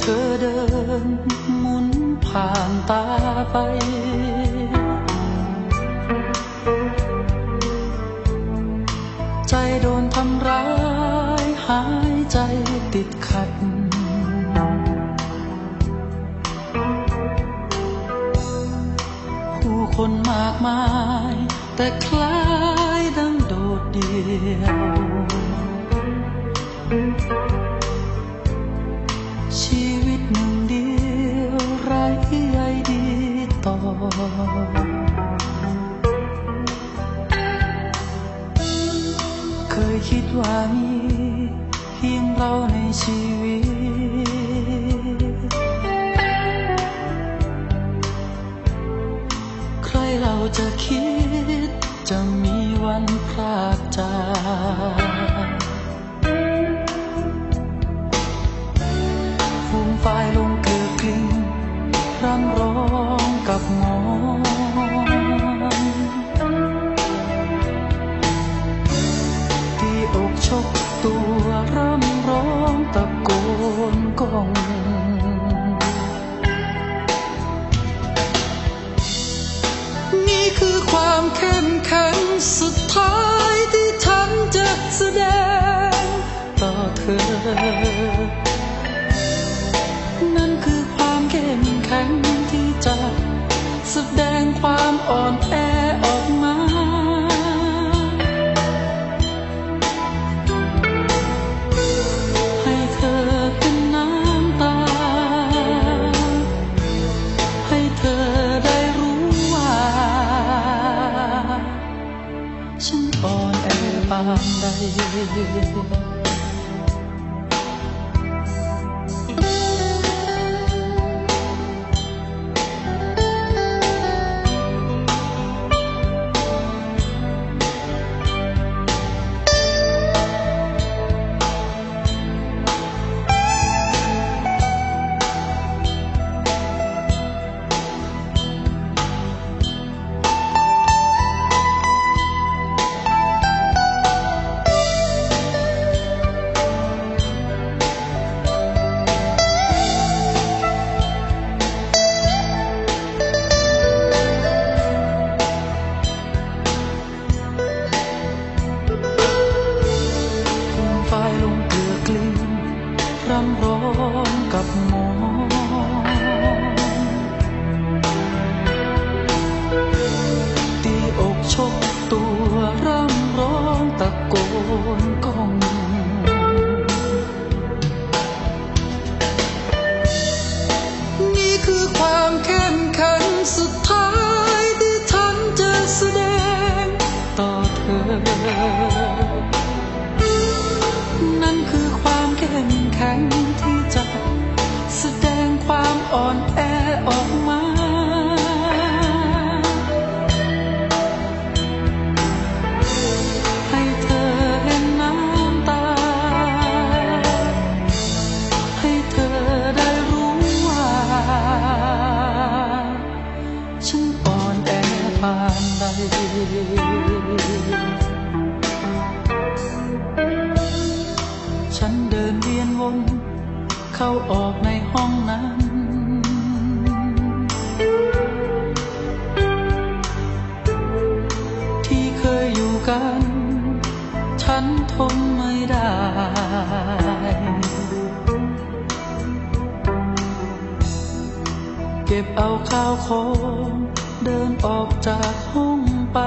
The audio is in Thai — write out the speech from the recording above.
เธอเดินมุนผ่านตาไป ใจโดนทำร้าย หายใจติดขัด ผู้คนมากมาย แต่คล้ายดังโดดเดี่ยวชี เคยคิดว่ามีเพียงเราในชีวิต ใครเราจะคิดจะมีวันพลาดจาก ชกตัวร่ำร้องตะโกนกองนี่คือความเข้มแข็งสุดท้ายที่ฉันจะแสดงต่อเธอ นั่นคือความเข้มแข็งที่จะแสดงความอ่อนแอ ฉันอ่อนแอปานใด ងកັບមក อ่อนแอออกมา ให้เธอเห็นน้ำตา ให้เธอได้รู้ว่า ฉันอ่อนแอปานใดฉันเดินเวียนวน เข้าออกในห้องนั้น บเอาข้าวของ เดินออกจากห้องไป